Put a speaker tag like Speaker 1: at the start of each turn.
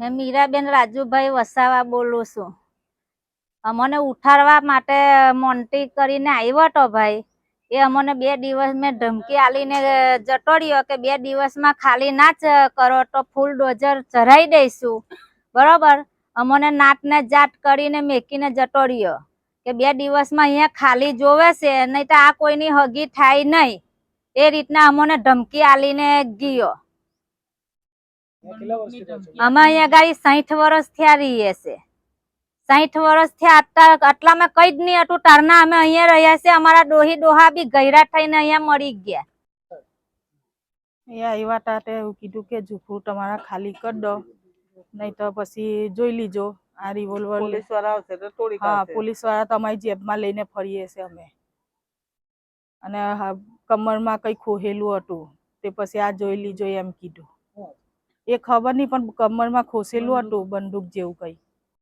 Speaker 1: મેં મીરાબેન રાજુભાઈ વસાવા બોલું છું. અમને ઉઠાડવા માટે મોન્ટી કરીને આવ્યો હતો ભાઈ. એ અમને બે દિવસ મેં ધમકી આલીને જટોડ્યો કે બે દિવસમાં ખાલી ના જ કરો તો ફૂલ ડોઝર ચઢાઈ દઈશું. બરોબર? અમને નાટને જાત કરીને મેકીને જટોડ્યો કે બે દિવસમાં અહીંયા ખાલી જોવે છે, નહીં તો આ કોઈની હગી થાય નહીં. એ રીતના અમને ધમકી આલીને ગયો. અમે અહીંયા ગાડી સાઠ વર્ષ થયા રહીએ છે સાઠ વર્ષ થયા આટલા આટલામાં કઈ જ નહીં હતું તારના અમે અહીંયા રહ્યા છે. અમારા ડોહી ડોહા બી ગયરા થઈને અહીંયા મરી ગયા.
Speaker 2: એ આવ્યા તા એવું કીધું કે ઝૂંપડું તમારા ખાલી કરી દો નહીં તો પછી જોઈ લીજો. આ રિવોલ્વર
Speaker 3: પોલીસવાળા આવશે તો તોડી
Speaker 2: હા પોલીસવાળા તમારી અમારી જેબમાં લઈને ફરીએ છે અમે. અને કમરમાં કઈ ખોહેલું હતું તે પછી આ જોઈ લીજો એમ કીધું. એ ખબર નહીં પણ કમરમાં ખોસેલું હતું બંદૂક જેવું કઈ.